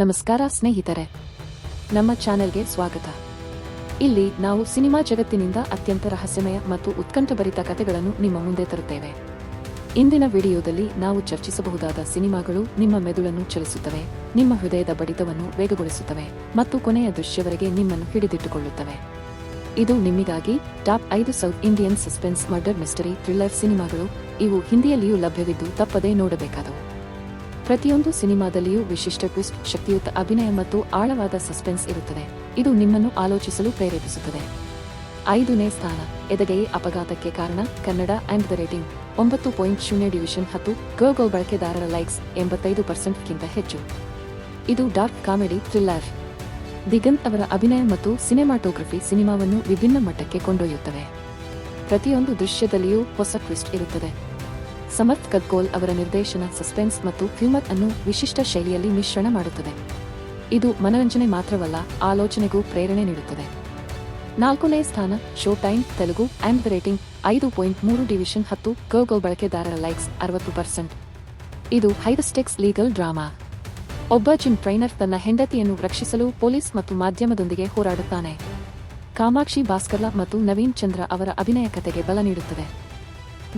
ನಮಸ್ಕಾರ ಸ್ನೇಹಿತರೆ. ನಮ್ಮ ಚಾನೆಲ್ಗೆ ಸ್ವಾಗತ. ಇಲ್ಲಿ ನಾವು ಸಿನಿಮಾ ಜಗತ್ತಿನಿಂದ ಅತ್ಯಂತ ರಹಸ್ಯಮಯ ಮತ್ತು ಉತ್ಕಂಠಭರಿತ ಕಥೆಗಳನ್ನು ನಿಮ್ಮ ಮುಂದೆ ತರುತ್ತೇವೆ. ಇಂದಿನ ವಿಡಿಯೋದಲ್ಲಿ ನಾವು ಚರ್ಚಿಸಬಹುದಾದ ಸಿನಿಮಾಗಳು ನಿಮ್ಮ ಮೆದುಳನ್ನು ಚಲಿಸುತ್ತವೆ, ನಿಮ್ಮ ಹೃದಯದ ಬಡಿತವನ್ನು ವೇಗಗೊಳಿಸುತ್ತವೆ ಮತ್ತು ಕೊನೆಯ ದೃಶ್ಯವರೆಗೆ ನಿಮ್ಮನ್ನು ಹಿಡಿದಿಟ್ಟುಕೊಳ್ಳುತ್ತವೆ. ಇದು ನಿಮ್ಮಿಗಾಗಿ ಟಾಪ್ ಐದು south Indian suspense murder mystery thriller ಸಿನಿಮಾಗಳು. ಇವು ಹಿಂದಿಯಲ್ಲಿಯೂ ಲಭ್ಯವಿದ್ದು ತಪ್ಪದೇ ನೋಡಬೇಕಾದವು. ಪ್ರತಿಯೊಂದು ಸಿನಿಮಾದಲ್ಲಿಯೂ ವಿಶಿಷ್ಟ ಟ್ವಿಸ್ಟ್, ಶಕ್ತಿಯುತ ಅಭಿನಯ ಮತ್ತು ಆಳವಾದ ಸಸ್ಪೆನ್ಸ್ ಇರುತ್ತದೆ. ಇದು ನಿಮ್ಮನ್ನು ಆಲೋಚಿಸಲು ಪ್ರೇರೇಪಿಸುತ್ತದೆ. ಐದನೇ ಸ್ಥಾನ ಎದಗೈ ಅಪಘಾತಕ್ಕೆ ಕಾರಣ, ಕನ್ನಡ ಅಂಡ್ ದ ರೇಟಿಂಗ್, ಒಂಬತ್ತು ಪಾಯಿಂಟ್ ಶೂನ್ಯ ಡಿವಿಷನ್ ಹತ್ತು ಗೋಗೋ ಬಳಕೆದಾರರ ಲೈಕ್ಸ್, ಎಂಬತ್ತೈದು ಪರ್ಸೆಂಟ್ಗಿಂತ ಹೆಚ್ಚು. ಇದು ಡಾರ್ಕ್ ಕಾಮಿಡಿ, ಥ್ರಿಲ್ಲರ್. ದಿಗಂತ್ ಅವರ ಅಭಿನಯ ಮತ್ತು ಸಿನಿಮಾಟೋಗ್ರಫಿ ಸಿನಿಮಾವನ್ನು ವಿಭಿನ್ನ ಮಟ್ಟಕ್ಕೆ ಕೊಂಡೊಯ್ಯುತ್ತವೆ. ಪ್ರತಿಯೊಂದು ದೃಶ್ಯದಲ್ಲಿಯೂ ಹೊಸ ಟ್ವಿಸ್ಟ್ ಇರುತ್ತದೆ. ಸಮರ್ಥ್ ಕಗ್ಗೋಲ್ ಅವರ ನಿರ್ದೇಶನ ಸಸ್ಪೆನ್ಸ್ ಮತ್ತು ಹ್ಯೂಮರ್ ಅನ್ನು ವಿಶಿಷ್ಟ ಶೈಲಿಯಲ್ಲಿ ಮಿಶ್ರಣ ಮಾಡುತ್ತದೆ. ಇದು ಮನರಂಜನೆ ಮಾತ್ರವಲ್ಲ, ಆಲೋಚನೆಗೂ ಪ್ರೇರಣೆ ನೀಡುತ್ತದೆ. ನಾಲ್ಕನೇ ಸ್ಥಾನ show time Telugu and rating ಐದು ಪಾಯಿಂಟ್ ಮೂರು ಡಿವಿಷನ್ ಹತ್ತು ಗೋಗೋ ಬಳಕೆದಾರರ ಲೈಕ್ಸ್ ಅರವತ್ತು ಪರ್ಸೆಂಟ್. ಇದು ಹೈದಸ್ಟೆಕ್ಸ್ ಲೀಗಲ್ ಡ್ರಾಮಾ. ಒಬ್ಬ ಜಿಮ್ ಟ್ರೈನರ್ ತನ್ನ ಹೆಂಡತಿಯನ್ನು ರಕ್ಷಿಸಲು ಪೊಲೀಸ್ ಮತ್ತು ಮಾಧ್ಯಮದೊಂದಿಗೆ ಹೋರಾಡುತ್ತಾನೆ. ಕಾಮಾಕ್ಷಿ ಭಾಸ್ಕರ್ಲಾ ಮತ್ತು ನವೀನ್ ಚಂದ್ರ ಅವರ ಅಭಿನಯ ಕಥೆಗೆ ಬಲ ನೀಡುತ್ತದೆ.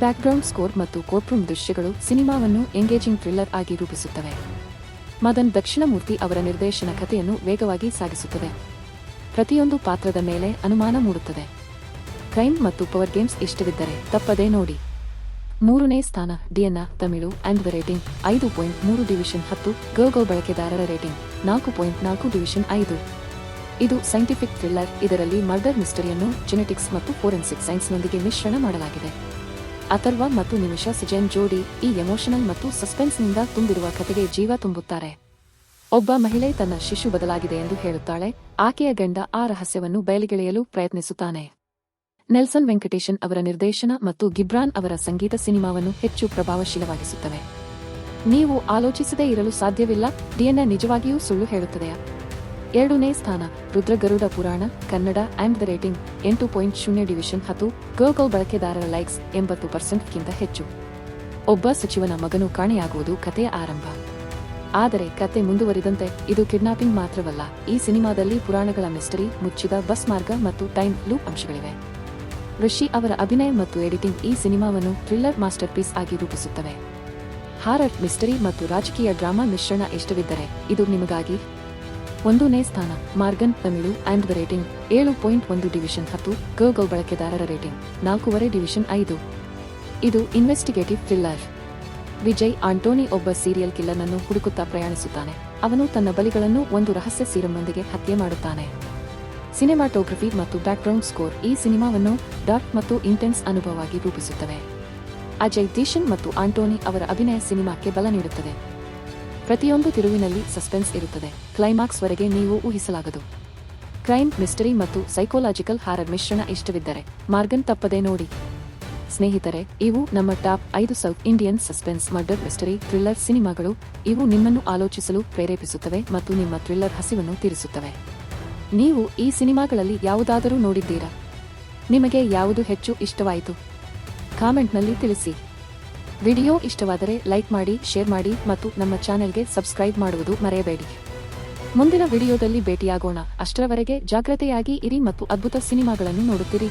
ಬ್ಯಾಕ್ಗ್ರೌಂಡ್ ಸ್ಕೋರ್ ಮತ್ತು ಕೋರ್ಟ್ರೂಮ್ ದೃಶ್ಯಗಳು ಸಿನಿಮಾವನ್ನು ಎಂಗೇಜಿಂಗ್ ಥ್ರಿಲ್ಲರ್ ಆಗಿ ರೂಪಿಸುತ್ತವೆ. ಮದನ್ ದಕ್ಷಿಣಮೂರ್ತಿ ಅವರ ನಿರ್ದೇಶನ ಕಥೆಯನ್ನು ವೇಗವಾಗಿ ಸಾಗಿಸುತ್ತದೆ. ಪ್ರತಿಯೊಂದು ಪಾತ್ರದ ಮೇಲೆ ಅನುಮಾನ ಮೂಡುತ್ತದೆ. ಕ್ರೈಮ್ ಮತ್ತು ಪವರ್ ಗೇಮ್ಸ್ ಇಷ್ಟವಿದ್ದರೆ ತಪ್ಪದೇ ನೋಡಿ. ಮೂರನೇ ಸ್ಥಾನ DNA Tamil and the rating, ಐದು ಪಾಯಿಂಟ್ ಮೂರು ಡಿವಿಷನ್ ಹತ್ತು ಗೋಗೋ ಬಳಕೆದಾರರ ರೇಟಿಂಗ್, ನಾಲ್ಕು ಪಾಯಿಂಟ್ ನಾಲ್ಕು ಡಿವಿಷನ್ ಐದು. ಇದು ಸೈಂಟಿಫಿಕ್ ಥ್ರಿಲ್ಲರ್, ಇದರಲ್ಲಿ ಮರ್ಡರ್ ಮಿಸ್ಟರಿಯನ್ನು, ಜೆನೆಟಿಕ್ಸ್ ಮತ್ತು ಫೋರೆನ್ಸಿಕ್ ಸೈನ್ಸ್ನೊಂದಿಗೆ ಮಿಶ್ರಣ ಮಾಡಲಾಗಿದೆ. ಅಥರ್ವ ಮತ್ತು ನಿಮಿಷ ಸಿಜೆನ್ ಜೋಡಿ ಈ ಎಮೋಷನಲ್ ಮತ್ತು ಸಸ್ಪೆನ್ಸ್ನಿಂದ ತುಂಬಿರುವ ಕಥೆಗೆ ಜೀವ ತುಂಬುತ್ತಾರೆ. ಒಬ್ಬ ಮಹಿಳೆ ತನ್ನ ಶಿಶು ಬದಲಾಗಿದೆ ಎಂದು ಹೇಳುತ್ತಾಳೆ. ಆಕೆಯ ಗಂಡ ಆ ರಹಸ್ಯವನ್ನು ಬಯಲಿಗೆಳೆಯಲು ಪ್ರಯತ್ನಿಸುತ್ತಾನೆ. ನೆಲ್ಸನ್ ವೆಂಕಟೇಶನ್ ಅವರ ನಿರ್ದೇಶನ ಮತ್ತು ಗಿಬ್ರಾನ್ ಅವರ ಸಂಗೀತ ಸಿನಿಮಾವನ್ನು ಹೆಚ್ಚು ಪ್ರಭಾವಶೀಲವಾಗಿಸುತ್ತವೆ. ನೀವು ಆಲೋಚಿಸದೇ ಇರಲು ಸಾಧ್ಯವಿಲ್ಲ. ಡಿಎನ್ಎ ನಿಜವಾಗಿಯೂ ಸುಳ್ಳು ಹೇಳುತ್ತದೆಯಾ? ಎರಡನೇ ಸ್ಥಾನ, Rudragaruda Purana, Kannada and the rating, ಎಂಟು ಪಾಯಿಂಟ್ ಶೂನ್ಯ ಡಿವಿಷನ್ ಹತ್ತು ಗೋಗೋ ಬಳಕೆದಾರರ ಲೈಕ್ಸ್ ಎಂಬತ್ತು ಪರ್ಸೆಂಟ್ಗಿಂತ ಹೆಚ್ಚು. ಒಬ್ಬ ಸಚಿವನ ಮಗನು ಕಾಣೆಯಾಗುವುದು ಕಥೆಯ ಆರಂಭ. ಆದರೆ ಕತೆ ಮುಂದುವರಿದಂತೆ ಇದು ಕಿಡ್ನಾಪಿಂಗ್ ಮಾತ್ರವಲ್ಲ, ಈ ಸಿನಿಮಾದಲ್ಲಿ ಪುರಾಣಗಳ ಮಿಸ್ಟರಿ, ಮುಚ್ಚಿದ ಬಸ್ ಮಾರ್ಗ ಮತ್ತು ಟೈಮ್ ಲೂಪ್ ಅಂಶಗಳಿವೆ. ಋಷಿ ಅವರ ಅಭಿನಯ ಮತ್ತು ಎಡಿಟಿಂಗ್ ಈ ಸಿನಿಮಾವನ್ನು ಥ್ರಿಲ್ಲರ್ ಮಾಸ್ಟರ್ ಪೀಸ್ ಆಗಿ ರೂಪಿಸುತ್ತವೆ. ಹಾರರ್, ಮಿಸ್ಟರಿ ಮತ್ತು ರಾಜಕೀಯ ಡ್ರಾಮಾ ಮಿಶ್ರಣ ಇಷ್ಟವಿದ್ದರೆ ಇದು ನಿಮಗಾಗಿ ಒಂದನೇ ಸ್ಥಾನ, Maargan, Tamil and the rating ಏಳು ಪಾಯಿಂಟ್ ಒಂದು ಡಿವಿಷನ್ ಹತ್ತು ಗೋಗೋ ಬಳಕೆದಾರರ ರೇಟಿಂಗ್ ನಾಲ್ಕೂವರೆ ಡಿವಿಷನ್ ಐದು. ಇದು ಇನ್ವೆಸ್ಟಿಗೇಟಿವ್ ಥ್ರಿಲ್ಲರ್ ವಿಜಯ್, ಆಂಟೋನಿ ಒಬ್ಬ ಸೀರಿಯಲ್ ಕಿಲ್ಲರ್ನನ್ನು ಹುಡುಕುತ್ತಾ ಪ್ರಯಾಣಿಸುತ್ತಾನೆ. ಅವನು ತನ್ನ ಬಲಿಗಳನ್ನು ಒಂದು ರಹಸ್ಯ ಸೀರಮ್ನೊಂದಿಗೆ ಹತ್ಯೆ ಮಾಡುತ್ತಾನೆ. ಸಿನಿಮಾಟೋಗ್ರಫಿ ಮತ್ತು ಬ್ಯಾಕ್ಗ್ರೌಂಡ್ ಸ್ಕೋರ್ ಈ ಸಿನಿಮಾವನ್ನು ಡಾರ್ಕ್ ಮತ್ತು ಇಂಟೆನ್ಸ್ ಅನುಭವವಾಗಿ ರೂಪಿಸುತ್ತವೆ. ಅಜಯ್, ದೀಶನ್ ಮತ್ತು ಆಂಟೋನಿ ಅವರ ಅಭಿನಯ ಸಿನಿಮಾಕ್ಕೆ ಬಲ ನೀಡುತ್ತದೆ. ಪ್ರತಿಯೊಂದು ತಿರುವಿನಲ್ಲಿ ಸಸ್ಪೆನ್ಸ್ ಇರುತ್ತದೆ. ಕ್ಲೈಮ್ಯಾಕ್ಸ್ ವರೆಗೆ ನೀವು ಊಹಿಸಲಾಗದು. ಕ್ರೈಮ್, ಮಿಸ್ಟರಿ ಮತ್ತು ಸೈಕೋಲಾಜಿಕಲ್ ಹಾರರ್ ಮಿಶ್ರಣ ಇಷ್ಟವಿದ್ದರೆ, ಮಾರ್ಗನ್ ತಪ್ಪದೆ ನೋಡಿ. ಸ್ನೇಹಿತರೆ, ಇವು ನಮ್ಮ ಟಾಪ್ ಐದು south Indian suspense, murder, mystery, thriller ಸಿನಿಮಾಗಳು. ಇವು ನಿಮ್ಮನ್ನು ಆಲೋಚಿಸಲು ಪ್ರೇರೇಪಿಸುತ್ತವೆ ಮತ್ತು ನಿಮ್ಮ ಥ್ರಿಲ್ಲರ್ ಹಸಿವನ್ನು ತೀರಿಸುತ್ತವೆ. ನೀವು ಈ ಸಿನಿಮಾಗಳಲ್ಲಿ ಯಾವುದಾದರೂ ನೋಡಿದ್ದೀರಾ? ನಿಮಗೆ ಯಾವುದು ಹೆಚ್ಚು ಇಷ್ಟವಾಯಿತು? ಕಾಮೆಂಟ್ನಲ್ಲಿ ತಿಳಿಸಿ. ವಿಡಿಯೋ ಇಷ್ಟವಾದರೆ ಲೈಕ್ ಮಾಡಿ, ಶೇರ್ ಮಾಡಿ ಮತ್ತು ನಮ್ಮ ಚಾನೆಲ್ಗೆ ಸಬ್ಸ್ಕ್ರೈಬ್ ಮಾಡುವುದು ಮರೆಯಬೇಡಿ. ಮುಂದಿನ ವಿಡಿಯೋದಲ್ಲಿ ಭೇಟಿಯಾಗೋಣ. ಅಷ್ಟರವರೆಗೆ ಜಾಗ್ರತೆಯಾಗಿ ಇರಿ ಮತ್ತು ಅದ್ಭುತ ಸಿನಿಮಾಗಳನ್ನು ನೋಡುತ್ತೀರಿ.